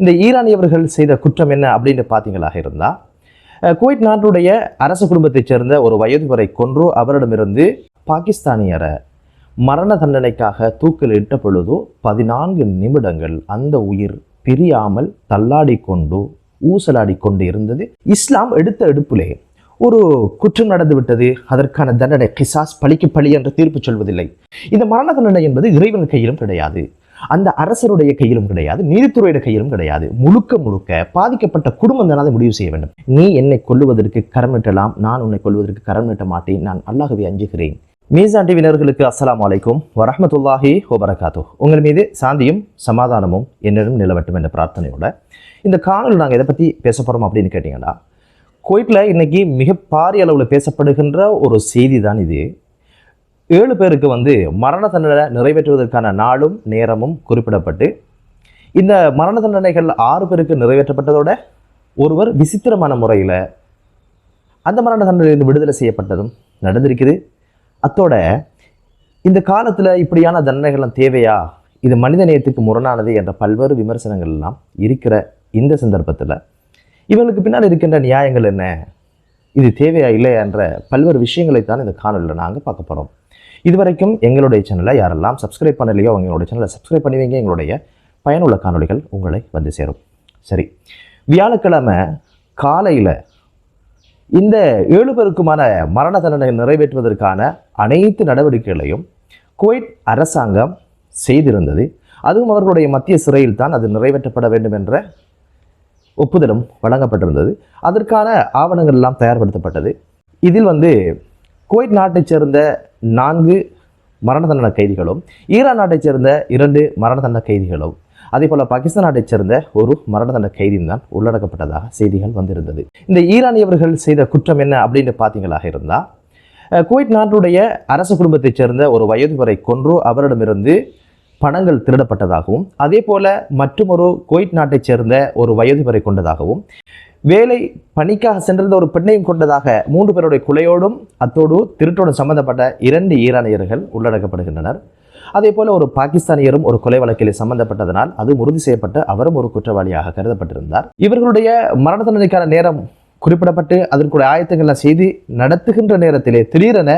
இந்த ஈரானியவர்கள் செய்த குற்றம் என்ன அப்படின்னு பார்த்தீங்களாக இருந்தால் குவைத் நாட்டுடைய அரச குடும்பத்தைச் சேர்ந்த ஒரு வயது வரை கொன்று அவரிடமிருந்து பாகிஸ்தானியரை மரண தண்டனைக்காக தூக்கில் இட்ட பொழுது பதினான்கு நிமிடங்கள் அந்த உயிர் பிரியாமல் தள்ளாடி கொண்டு ஊசலாடி கொண்டு இருந்தது. இஸ்லாம் எடுத்த எடுப்பிலே ஒரு குற்றம் நடந்து விட்டது. அதற்கான தண்டனை கிசாஸ் பழிக்கு பழி என்று தீர்ப்பு சொல்வதில்லை. இந்த மரண தண்டனை என்பது இறைவன் கையிலும் கிடையாது. அந்த அரசருடைய கையிலும் கிடையாது நீதித்துறையுடைய கையிலும் கிடையாது. முழுக்க முழுக்க பாதிக்கப்பட்ட குடும்பம் தான் அதை முடிவு செய்ய வேண்டும். நீ என்னை கொல்லுவதற்கு கரம் நீட்டலாம் நான் உன்னை கொல்வதற்கு கரம் நீட்ட மாட்டேன் நான் அல்லாகவே அஞ்சுகிறேன். மீசான் டிவினர்களுக்கு அஸ்லாம் அலைக்கும் வரமத்துல்லாஹி வபரகாத்து உங்கள் மீது சாந்தியும் சமாதானமும் என்னிடம் நிலவட்டும் என்ற பிரார்த்தனையோட இந்த காணொலி நாங்கள் எதை பற்றி பேச போகிறோம் அப்படின்னு கேட்டிங்கன்னா குவைட்டில் இன்னைக்கு மிக பாரிய அளவில் பேசப்படுகின்ற ஒரு செய்தி தான் இது. ஏழு பேருக்கு வந்து மரண தண்டனை நிறைவேற்றுவதற்கான நாளும் நேரமும் குறிப்பிடப்பட்டு இந்த மரண தண்டனைகள் ஆறு பேருக்கு நிறைவேற்றப்பட்டதோட ஒருவர் விசித்திரமான முறையில் அந்த மரண தண்டனையிலிருந்து விடுதலை செய்யப்பட்டதும் நடந்திருக்குது. அத்தோட இந்த காலத்தில் இப்படியான தண்டனைகள்லாம் தேவையா? இது மனித நேயத்துக்கு முரணானது என்ற பல்வேறு விமர்சனங்கள் எல்லாம் இருக்கிற இந்த சந்தர்ப்பத்தில். இவங்களுக்கு பின்னால் இருக்கின்ற நியாயங்கள் என்ன? இது தேவையா இல்லையா என்ற பல்வேறு விஷயங்களை தான் இந்த காணொலியில் நாங்கள் பார்க்க போகிறோம் இதுவரைக்கும் எங்களுடைய சேனலை யாரெல்லாம் சப்ஸ்கிரைப் பண்ணலையோ அவங்களுடைய சேனலை சப்ஸ்கிரைப் பண்ணுவீங்க எங்களுடைய பயனுள்ள காணொளிகள் உங்களை வந்து சேரும். சரி. வியாழக்கிழமை காலையில் இந்த ஏழு பேருக்குமான மரண தண்டனை நிறைவேற்றுவதற்கான அனைத்து நடவடிக்கைகளையும் குவைட் அரசாங்கம் செய்திருந்தது. அதுவும் அவர்களுடைய மத்திய சிறையில் தான் அது நிறைவேற்றப்பட வேண்டும் என்ற ஒப்புதலும் வழங்கப்பட்டிருந்தது. அதற்கான ஆவணங்கள் எல்லாம் தயார்படுத்தப்பட்டது. இதில் வந்து குவைட் நாட்டைச் சேர்ந்த நான்கு மரண தண்டனை கைதிகளும் ஈரான் நாட்டைச் சேர்ந்த இரண்டு மரண தண்டனை கைதிகளும் அதே போல் பாகிஸ்தான் நாட்டைச் சேர்ந்த ஒரு மரண தண்டனை கைதியும் தான் உள்ளடக்கப்பட்டதாக செய்திகள் வந்திருந்தது. இந்த ஈரானியவர்கள் செய்த குற்றம் என்ன அப்படின்னு பார்த்தீங்களாக இருந்தால் குவைட் நாட்டுடைய அரச குடும்பத்தைச் சேர்ந்த ஒரு வயதுவரை கொன்று அவரிடமிருந்து பணங்கள் திருடப்பட்டதாகவும் அதே போல மற்றுமொரு குவைட் நாட்டைச் சேர்ந்த ஒரு வயது வரை கொண்டதாகவும் வேலை பணிக்காக சென்றிருந்த ஒரு பெண்ணையும் கொண்டதாக மூன்று பேருடைய கொலையோடும் அத்தோடு திருட்டோடும் சம்பந்தப்பட்ட இரண்டு ஈரானியர்கள் உள்ளடக்கப்படுகின்றனர். அதே போல ஒரு பாகிஸ்தானியரும் ஒரு கொலை வழக்கில் சம்பந்தப்பட்டதனால் அது உறுதி செய்யப்பட்டு அவரும் ஒரு குற்றவாளியாக கருதப்பட்டிருந்தார். இவர்களுடைய மரண தண்டனைக்கான நேரம் குறிப்பிடப்பட்டு அதற்குடைய ஆயத்தங்கள்லாம் செய்து நடத்துகின்ற நேரத்திலே திடீரென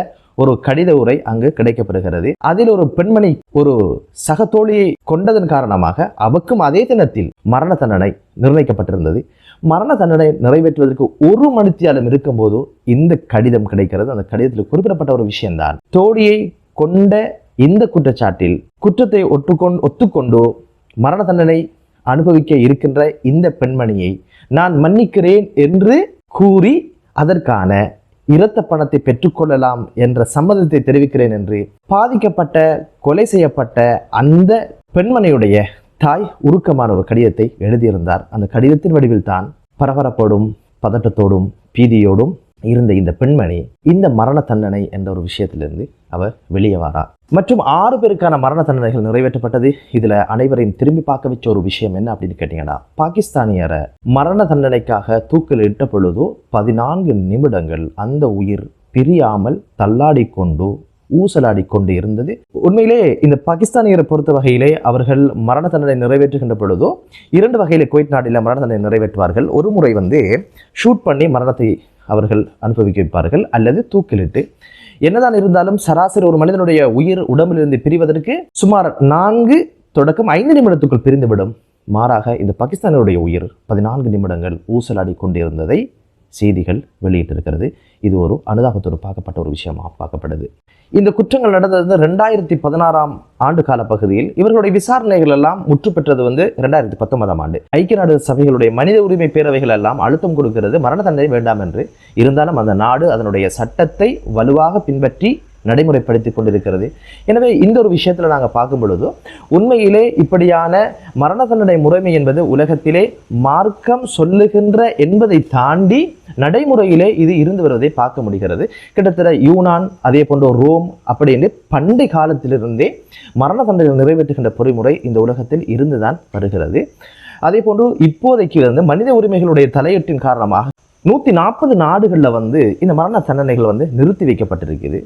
ஒரு கடித உரை அங்கு கிடைக்கப்பெறுகிறது அதில் ஒரு பெண்மணி ஒரு சக தோழியை கொண்டதன் காரணமாக அவக்கும் அதே தினத்தில் மரண தண்டனை நிர்ணயிக்கப்பட்டிருந்தது. மரண தண்டனை நிறைவேற்றுவதற்கு ஒரு மணித்தியாலம் இருக்கும்போது இந்த கடிதம் கிடைக்கிறது. அந்த கடிதத்தில் குறிப்பிடப்பட்ட ஒரு விஷயம்தான். தோடியை கொண்ட இந்த குற்றச்சாட்டில் குற்றத்தை ஒட்டுக்கொண்டு ஒத்துக்கொண்டு மரண தண்டனை அனுபவிக்க இருக்கின்ற இந்த பெண்மணியை நான் மன்னிக்கிறேன் என்று கூறி அதற்கான இரத்த பணத்தை பெற்றுக்கொள்ளலாம் என்ற சம்மதத்தை தெரிவிக்கிறேன் என்று பாதிக்கப்பட்ட கொலை செய்யப்பட்ட அந்த பெண்மணியுடைய தாய் உருக்கமான ஒரு கடிதத்தை எழுதியிருந்தார். அந்த கடிதத்தின் வடிவில் தான் பரபரப்போடும் பதட்டத்தோடும் பீதியோடும் இருந்த இந்த பெண்மணி இந்த மரண தண்டனை என்ற ஒரு விஷயத்திலிருந்து அவர் வெளியே வாரார். மற்றும் ஆறு பேருக்கான மரண தண்டனைகள் நிறைவேற்றப்பட்டது. இதுல அனைவரையும் திரும்பி பார்க்க வச்ச ஒரு விஷயம் என்ன அப்படின்னு கேட்டீங்கன்னா பாகிஸ்தானியரை மரண தண்டனைக்காக தூக்கில் இட்ட பொழுதோ பதினான்கு நிமிடங்கள் அந்த உயிர் பிரியாமல் தள்ளாடி கொண்டு ஊசலாடி கொண்டு இருந்தது. உண்மையிலே இந்த பாகிஸ்தானியரை பொறுத்த வகையிலே அவர்கள் மரண தண்டனை நிறைவேற்றுகின்ற பொழுதோ இரண்டு வகையிலே குவைத் நாட்டில் மரண தண்டனை நிறைவேற்றுவார்கள். ஒரு முறை வந்து ஷூட் பண்ணி மரணத்தை அவர்கள் அனுபவிக்க வைப்பார்கள் அல்லது தூக்கிலிட்டு. என்னதான் இருந்தாலும் சராசரி ஒரு மனிதனுடைய உயிர் உடம்பிலிருந்து பிரிவதற்கு சுமார் நான்கு தொடக்கம் ஐந்து நிமிடத்துக்குள் பிரிந்துவிடும். மாறாக இந்த பாகிஸ்தானுடைய உயிர் பதினான்கு நிமிடங்கள் ஊசலாடி கொண்டிருந்ததை செய்திகள் வெளியிட்டிருக்கிறது. இது ஒரு அனுதாபத்தோடு பார்க்கப்பட்ட ஒரு விஷயமாக பார்க்கப்படுது. இந்த குற்றங்கள் நடந்தது ரெண்டாயிரத்தி பதினாறாம் ஆண்டு கால பகுதியில். இவர்களுடைய விசாரணைகள் எல்லாம் முற்று பெற்றது வந்து ரெண்டாயிரத்தி பத்தொன்பதாம் ஆண்டு. ஐக்கிய நாடு சபைகளுடைய மனித உரிமை பேரவைகள் எல்லாம் அழுத்தம் கொடுக்கிறது மரண தண்டனை வேண்டாம் என்று. இருந்தாலும் அந்த நாடு அதனுடைய சட்டத்தை வலுவாக பின்பற்றி நடைமுறைப்படுத்தி கொண்டிருக்கிறது. எனவே இந்த ஒரு விஷயத்தில் நாங்கள் பார்க்கும் பொழுது உண்மையிலே இப்படியான மரண தண்டனை முறைமை என்பது உலகத்திலே மார்க்கம் சொல்லுகின்ற என்பதை தாண்டி நடைமுறையிலே இது இருந்து வருவதை பார்க்க முடிகிறது. கிட்டத்தட்ட யூனான் அதே போன்ற ரோம் அப்படின்னு பண்டை காலத்திலிருந்தே மரண தண்டனை நிறைவேற்றுகின்ற பொறிமுறை இந்த உலகத்தில் இருந்துதான் வருகிறது. அதே போன்று இப்போதைக்கு இருந்து மனித உரிமைகளுடைய தலையீட்டின் காரணமாக நூற்றி நாற்பது நாடுகளில் வந்து இந்த மரண தண்டனைகள் வந்து நிறுத்தி வைக்கப்பட்டிருக்குது.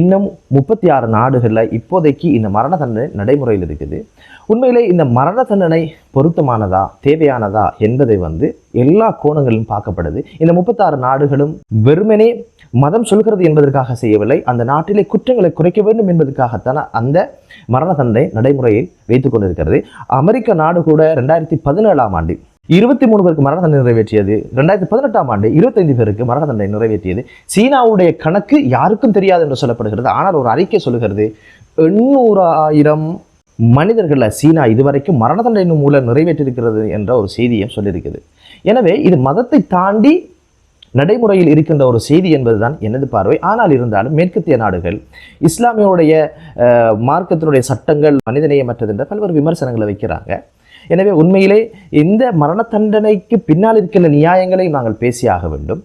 இன்னும் முப்பத்தி ஆறு நாடுகளில் இப்போதைக்கு இந்த மரண தண்டனை நடைமுறையில் இருக்குது. உண்மையிலே இந்த மரண தண்டனை பொருத்தமானதா தேவையானதா என்பதை வந்து எல்லா கோணங்களிலும் பார்க்கப்படுது. இந்த முப்பத்தாறு நாடுகளும் வெறுமனே மதம் சொல்கிறது என்பதற்காக செய்யவில்லை. அந்த நாட்டிலே குற்றங்களை குறைக்க வேண்டும் என்பதற்காகத்தான் அந்த மரண தண்டனை நடைமுறையை வைத்துக் கொண்டிருக்கிறது. அமெரிக்க நாடு கூட ரெண்டாயிரத்தி பதினேழாம் ஆண்டு இருபத்தி மூணு பேருக்கு மரண தண்டனை நிறைவேற்றியது. ரெண்டாயிரத்தி பதினெட்டாம் ஆண்டு இருபத்தைந்து பேருக்கு மரண தண்டனை நிறைவேற்றியது. சீனாவுடைய கணக்கு யாருக்கும் தெரியாது என்று சொல்லப்படுகிறது. ஆனால் ஒரு அறிக்கை சொல்லுகிறது எண்ணூறாயிரம் மனிதர்களை சீனா இதுவரைக்கும் மரண தண்டனை மூலம் நிறைவேற்றிருக்கிறது என்ற ஒரு செய்தியும் சொல்லியிருக்குது எனவே இது மதத்தை தாண்டி நடைமுறையில் இருக்கின்ற ஒரு செய்தி என்பதுதான் எனது பார்வை. ஆனால் இருந்தாலும் மேற்கத்திய நாடுகள் இஸ்லாமியோடைய அஹ், மார்க்கத்தினுடைய சட்டங்கள் மனிதநேயமற்றது என்ற பல்வேறு விமர்சனங்களை வைக்கிறாங்க. எனவே உண்மையிலே இந்த மரண தண்டனைக்கு பின்னால் இருக்கின்ற நியாயங்களை நாங்கள் பேசியாக வேண்டும்.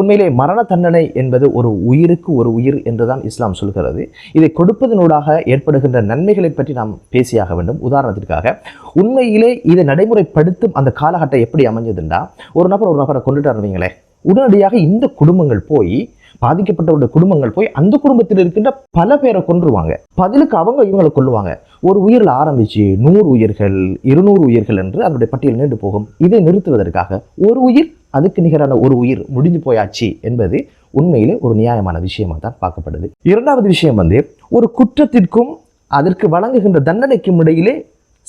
உண்மையிலே மரண தண்டனை என்பது ஒரு உயிருக்கு ஒரு உயிர் என்றுதான் இஸ்லாம் சொல்கிறது. இதை கொடுப்பதனூடாக ஏற்படுகின்ற நன்மைகளை பற்றி நாம் பேசியாக வேண்டும். உதாரணத்திற்காக உண்மையிலே இதை நடைமுறைப்படுத்தும் அந்த காலகட்டம் எப்படி அமைஞ்சதுண்டா? ஒரு நபர் ஒரு நபரை கொண்டுட்டு இருந்தீங்களே உடனடியாக இந்த குடும்பங்கள் போய் பாதிக்கப்பட்டவருடைய குடும்பங்கள் போய் அந்த குடும்பத்தில் இருக்கின்ற பல பேரை கொன்றுவாங்க. பதிலுக்கு அவங்க இவங்களை கொள்ளுவாங்க ஒரு உயிரில் ஆரம்பிச்சு நூறு உயிர்கள் இருநூறு உயிர்கள் என்று அதனுடைய பட்டியல் நீண்டு போகும். இதை நிறுத்துவதற்காக ஒரு உயிர் அதுக்கு நிகரான ஒரு உயிர் முடிஞ்சு போயாச்சு என்பது உண்மையிலே ஒரு நியாயமான விஷயமா தான் பார்க்கப்படுது. இரண்டாவது விஷயம் வந்து ஒரு குற்றத்திற்கும் அதற்கு வழங்குகின்ற தண்டனைக்கும் இடையிலே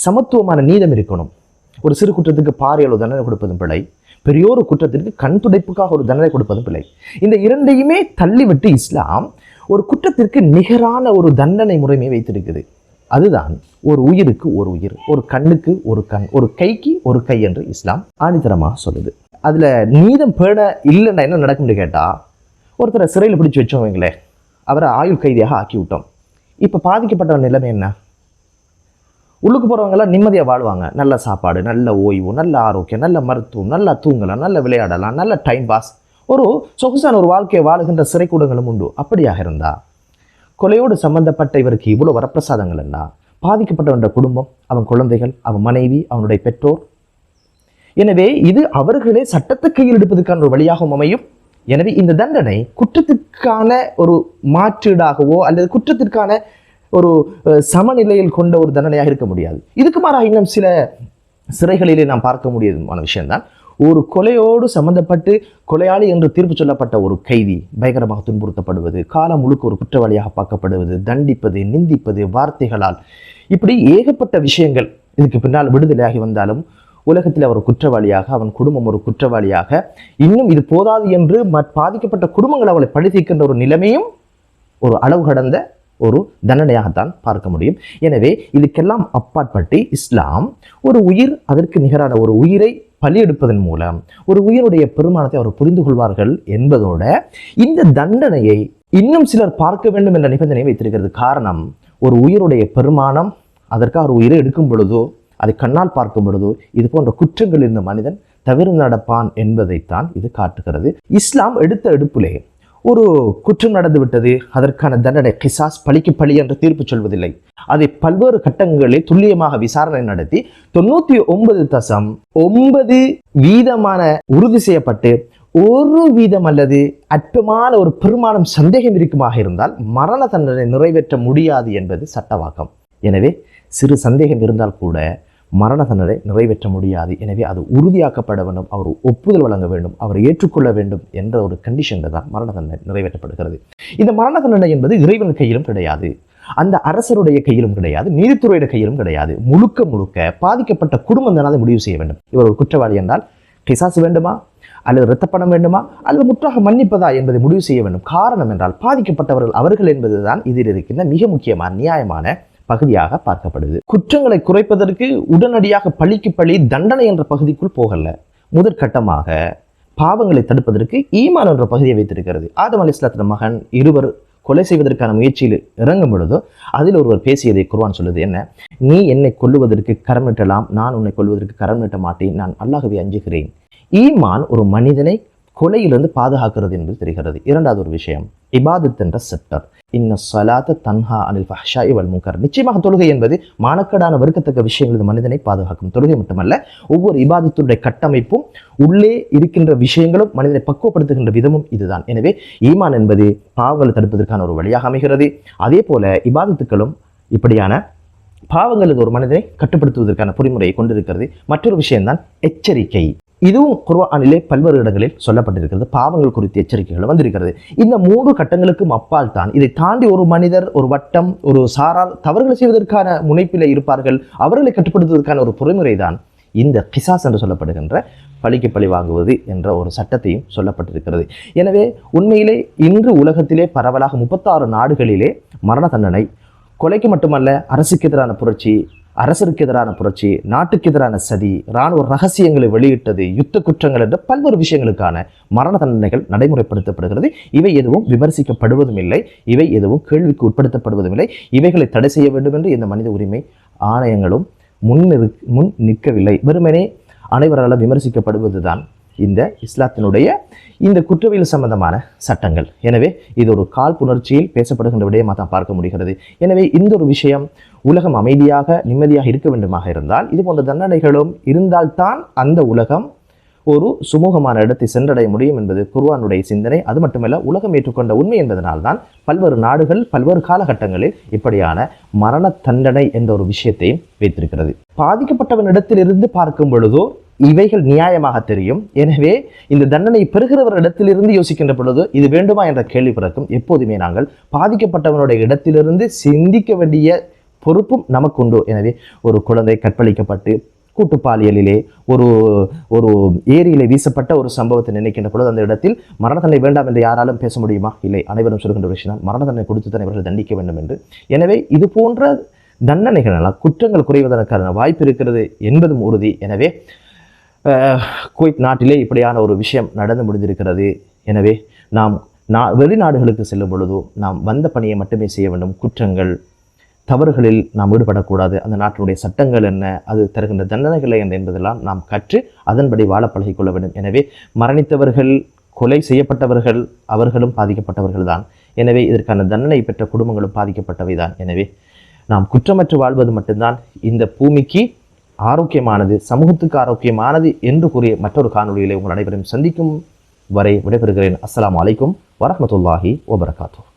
சமத்துவமான நீதம் இருக்கணும். ஒரு சிறு குற்றத்துக்கு பாரியளவு தண்டனை கொடுப்பதும் பிழை. பெரியோரு குற்றத்திற்கு கண் துடைப்புக்காக ஒரு தண்டனை கொடுப்பதும் பிழை. இந்த இரண்டையுமே தள்ளிவிட்டு இஸ்லாம் ஒரு குற்றத்திற்கு நிகரான ஒரு தண்டனை முறைமையை வைத்திருக்குது. அதுதான் ஒரு உயிருக்கு ஒரு உயிர் ஒரு கண்ணுக்கு ஒரு கண் ஒரு கைக்கு ஒரு கை என்று இஸ்லாம் ஆணித்தரமாக சொல்லுது. அதில் நீதம் பேண இல்லைன்னா என்ன நடக்கும்னு கேட்டால் ஒருத்தரை சிறையில் பிடிச்சு வச்சோம் வைங்களேன் அவரை ஆயுள் கைதியாக ஆக்கி விட்டோம். இப்போ பாதிக்கப்பட்ட நிலைமை என்ன? உள்ளுக்கு போகிறவங்கெல்லாம் நிம்மதியாக வாழ்வாங்க. நல்ல சாப்பாடு நல்ல ஓய்வு நல்ல ஆரோக்கியம் நல்ல மருத்துவம் நல்லா தூங்கலாம் நல்ல விளையாடலாம் நல்ல டைம் பாஸ் ஒரு சொகுசான ஒரு வாழ்க்கையை வாழுகின்ற சிறைக்கூடங்களும் உண்டு. அப்படியாக இருந்தா கொலையோடு சம்பந்தப்பட்ட இவருக்கு இவ்வளோ வரப்பிரசாதங்கள் என்ன பாதிக்கப்பட்டவன்ற குடும்பம் அவன் குழந்தைகள் அவன் மனைவி அவனுடைய பெற்றோர். எனவே இது அவர்களே சட்டத்தை கையில் எடுப்பதற்கான ஒரு வழியாகவும் அமையும். எனவே இந்த தண்டனை குற்றத்திற்கான ஒரு மாற்றீடாகவோ அல்லது குற்றத்திற்கான ஒரு சமநிலையில் கொண்ட ஒரு தண்டனையாக இருக்க முடியாது. இதுக்கு மாறாக இன்னும் சில சிறைகளிலே நாம் பார்க்க முடியுமான விஷயம்தான். ஒரு கொலையோடு சம்பந்தப்பட்டு கொலையாளி என்று தீர்ப்பு சொல்லப்பட்ட ஒரு கைதி பயங்கரமாக துன்புறுத்தப்படுவது காலம் முழுக்க ஒரு குற்றவாளியாக பார்க்கப்படுவது தண்டிப்பது நிந்திப்பது வார்த்தைகளால் இப்படி ஏகப்பட்ட விஷயங்கள் இதுக்கு பின்னால் விடுதலையாகி வந்தாலும் உலகத்தில் அவர் குற்றவாளியாக அவன் குடும்பம் ஒரு குற்றவாளியாக இன்னும் இது போதாது என்று மற் பாதிக்கப்பட்ட குடும்பங்கள் அவளை பழித்திருக்கின்ற ஒரு நிலைமையும் ஒரு அளவு கடந்த ஒரு தண்டனையாகத்தான் பார்க்க முடியும். எனவே இதுக்கெல்லாம் அப்பாற்பட்டு இஸ்லாம் ஒரு உயிர் அதற்கு நிகரான ஒரு உயிரை பலியெடுப்பதன் மூலம் ஒரு உயிருடைய பெருமானத்தை அவர் புரிந்து கொள்வார்கள் என்பதோட இந்த தண்டனையை இன்னும் சிலர் பார்க்க வேண்டும் என்ற நிபந்தனை வைத்திருக்கிறது. காரணம் ஒரு உயிருடைய பெருமானம் அதற்காக ஒரு உயிரை எடுக்கும் பொழுதோ அதை கண்ணால் பார்க்கும் பொழுதோ இது போன்ற குற்றங்கள் இருந்த மனிதன் தவிர நடப்பான் என்பதைத்தான் இது காட்டுகிறது. இஸ்லாம் எடுத்த எடுப்பிலே ஒரு குற்றம் நடந்துவிட்டது அதற்கான தண்டனை கிசாஸ் பழிக்கு பழி என்று தீர்ப்பு சொல்வதில்லை. அதை பல்வேறு கட்டங்களில் துல்லியமாக விசாரணை நடத்தி தொண்ணூத்தி ஒன்பது தசம் ஒன்பது வீதமான உறுதி செய்யப்பட்டு ஒரு வீதம் அல்லது அற்பமான ஒரு பெருமானம் சந்தேகம் இருக்குமாக இருந்தால் மரண தண்டனை நிறைவேற்ற முடியாது என்பது சட்டவாக்கம். எனவே சிறு சந்தேகம் இருந்தால் கூட மரண தண்டனை நிறைவேற்ற முடியாது. எனவே அது உறுதியாக்கப்பட வேண்டும். அவர் ஒப்புதல் வழங்க வேண்டும். அவர் ஏற்றுக்கொள்ள வேண்டும் என்ற ஒரு கண்டிஷனில் தான் மரண தண்டனை நிறைவேற்றப்படுகிறது. இந்த மரண தண்டனை என்பது இறைவன் கையிலும் கிடையாது. அந்த அரசருடைய கையிலும் கிடையாது. நீதித்துறையுடைய கையிலும் கிடையாது. முழுக்க முழுக்க பாதிக்கப்பட்ட குடும்பம் தான் அதை முடிவு செய்ய வேண்டும். இவர் ஒரு குற்றவாளி என்றால் கிசாசு வேண்டுமா? அல்லது இரத்தப்பணம் வேண்டுமா? அல்லது முற்றாக மன்னிப்பதா என்பதை முடிவு செய்ய வேண்டும். காரணம் என்றால் பாதிக்கப்பட்டவர்கள் அவர்கள் என்பதுதான் இதில் இருக்கின்ற மிக முக்கியமான நியாயமான பகுதியாக பார்க்கப்படுது. குற்றங்களை குறைப்பதற்கு உடனடியாக பழிக்கு பழி தண்டனை என்ற பகுதிக்குள் போகல. முதற்கட்டமாக பாவங்களை தடுப்பதற்கு ஈமான் என்ற பகுதியை வைத்திருக்கிறது. ஆதம் அலி இஸ்லாத்தின் மகன் இருவர் கொலை செய்வதற்கான முயற்சியில் இறங்கும் பொழுதோ அதில் ஒருவர் பேசியதை குர்வான் சொல்லுது என்ன? நீ என்னை கொல்லுவதற்கு கரம் நீட்டலாம் நான் உன்னை கொல்வதற்கு கரம் நீட்ட மாட்டேன் நான் அல்லாகவே அஞ்சுகிறேன். ஈமான் ஒரு மனிதனை கொலையிலிருந்து பாதுகாக்கிறது என்பது தெரிகிறது. இரண்டாவது ஒரு விஷயம் இபாதத் என்ற செப்டர் இன்ன சலாத்த தன்ஹா அனில் ஃபஹ்ஷா இவல் முங்கர் நிச்சயமாக தொழுகை என்பது மானக்கடான வெறுக்கத்தக்க விஷயங்கள் மனிதனை பாதுகாக்கும். தொழுகை மட்டுமல்ல ஒவ்வொரு இபாதத்துடைய கட்டமைப்பும் உள்ளே இருக்கின்ற விஷயங்களும் மனிதனை பக்குவப்படுத்துகின்ற விதமும் இதுதான். எனவே ஈமான் என்பது பாவங்களை தடுப்பதற்கான ஒரு வழியாக அமைகிறது. அதே போல இபாதத்துக்களும் இப்படியான பாவங்களுக்கு ஒரு மனிதனை கட்டுப்படுத்துவதற்கான பொறிமுறையை கொண்டிருக்கிறது. மற்றொரு விஷயம்தான் எச்சரிக்கை. இதுவும் குர்வானிலே பல்வேறு இடங்களில் சொல்லப்பட்டிருக்கிறது. பாவங்கள் குறித்த எச்சரிக்கைகள் வந்திருக்கிறது. இந்த மூன்று கட்டங்களுக்கும் அப்பால் தான் இதை தாண்டி ஒரு மனிதர் ஒரு வட்டம் ஒரு சாரார் தவறுகள் செய்வதற்கான முனைப்பில் இருப்பார்கள். அவர்களை கட்டுப்படுத்துவதற்கான ஒரு பொறிமுறை தான் இந்த கிசாஸ் என்று சொல்லப்படுகின்ற பழிக்கு பழி வாங்குவது என்ற ஒரு சட்டத்தையும் சொல்லப்பட்டிருக்கிறது. எனவே உண்மையிலே இன்று உலகத்திலே பரவலாக முப்பத்தாறு நாடுகளிலே மரண தண்டனை கொலைக்கு மட்டுமல்ல அரசுக்கு எதிரான புரட்சி அரசருக்கு எதிரான புரட்சி நாட்டுக்கு எதிரான சதி இராணுவ ரகசியங்களை வெளியிட்டது யுத்த குற்றங்கள் என்ற பல்வேறு விஷயங்களுக்கான மரண தண்டனைகள் நடைமுறைப்படுத்தப்படுகிறது. இவை எதுவும் விமர்சிக்கப்படுவதும் இல்லை. இவை எதுவும் கேள்விக்கு உட்படுத்தப்படுவதும் இல்லை. இவைகளை தடை செய்ய வேண்டும் என்று இந்த மனித உரிமை ஆணையங்களும் முன் முன் நிற்கவில்லை. வெறுமனே அனைவராலும் விமர்சிக்கப்படுவதுதான். இந்த இஸ்லாத்தினுடைய இந்த குற்றவியல் சம்பந்தமான சட்டங்கள். எனவே இது ஒரு காழ்ப்புணர்ச்சியில் பேசப்படுகின்ற விடயமாக தான் பார்க்க முடிகிறது. எனவே இந்த ஒரு விஷயம் உலகம் அமைதியாக நிம்மதியாக இருக்க வேண்டுமாக இருந்தால் இது போன்ற தண்டனைகளும் இருந்தால்தான் அந்த உலகம் ஒரு சுமூகமான இடத்தை சென்றடைய முடியும் என்பது குர்வானுடைய சிந்தனை. அது மட்டுமல்ல உலகம் ஏற்றுக்கொண்ட உண்மை என்பதனால்தான் பல்வேறு நாடுகள் பல்வேறு காலகட்டங்களில் இப்படியான மரண தண்டனை என்ற ஒரு விஷயத்தையும் வைத்திருக்கிறது. பாதிக்கப்பட்டவனிடத்திலிருந்து பார்க்கும் பொழுதோ இவைகள் நியாயமாக தெரியும். எனவே இந்த தண்டனை பெறுகிறவரிடத்திலிருந்து யோசிக்கின்ற பொழுது இது வேண்டுமா என்ற கேள்வி பிறக்கும். எப்போதுமே நாங்கள் பாதிக்கப்பட்டவனுடைய இடத்திலிருந்து சிந்திக்க வேண்டிய பொறுப்பும் நமக்குண்டு எனவே ஒரு குழந்தை கற்பழிக்கப்பட்டு கூட்டு பாலியலிலே ஒரு ஒரு ஏரியிலே வீசப்பட்ட ஒரு சம்பவத்தை நினைக்கின்ற பொழுது அந்த இடத்தில் மரண தண்டனை வேண்டாம் என்று யாராலும் பேச முடியுமா? இல்லை. அனைவரும் சொல்கின்ற விஷயம் மரண தண்டனை கொடுத்து தான் இவர்கள் தண்டிக்க வேண்டும் என்று. எனவே இது போன்ற தண்டனைகளால் குற்றங்கள் குறைவதற்கான வாய்ப்பு இருக்கிறது என்பதும் உறுதி. எனவே குவைத் நாட்டிலே இப்படியான ஒரு விஷயம் நடந்து முடிந்திருக்கிறது. எனவே நாம் நா வெளிநாடுகளுக்கு செல்லும் பொழுதோ நாம் வந்த பணியை மட்டுமே செய்ய வேண்டும். குற்றங்கள் தவறுகளில் நாம் ஈடுபடக்கூடாது. அந்த நாட்டினுடைய சட்டங்கள் என்ன அது தருகின்ற தண்டனைகள் என்ன என்பதெல்லாம் நாம் கற்று அதன்படி வாழ பழகிக்கொள்ள வேண்டும். எனவே மரணித்தவர்கள் கொலை செய்யப்பட்டவர்கள் அவர்களும் பாதிக்கப்பட்டவர்கள் தான். எனவே இதற்கான தண்டனை பெற்ற குடும்பங்களும் பாதிக்கப்பட்டவை தான். எனவே நாம் குற்றமற்று வாழ்வது மட்டும்தான் இந்த பூமிக்கு ஆரோக்கியமானது சமூகத்துக்கு ஆரோக்கியமானது என்று கூறிய மற்றொரு காணொளியிலே உங்கள் அனைவரையும் சந்திக்கும் வரை விடைபெறுகிறேன். அஸ்லாம் அலைக்கும் வரமத்துல்லாஹி வபரகாத்துஹ்.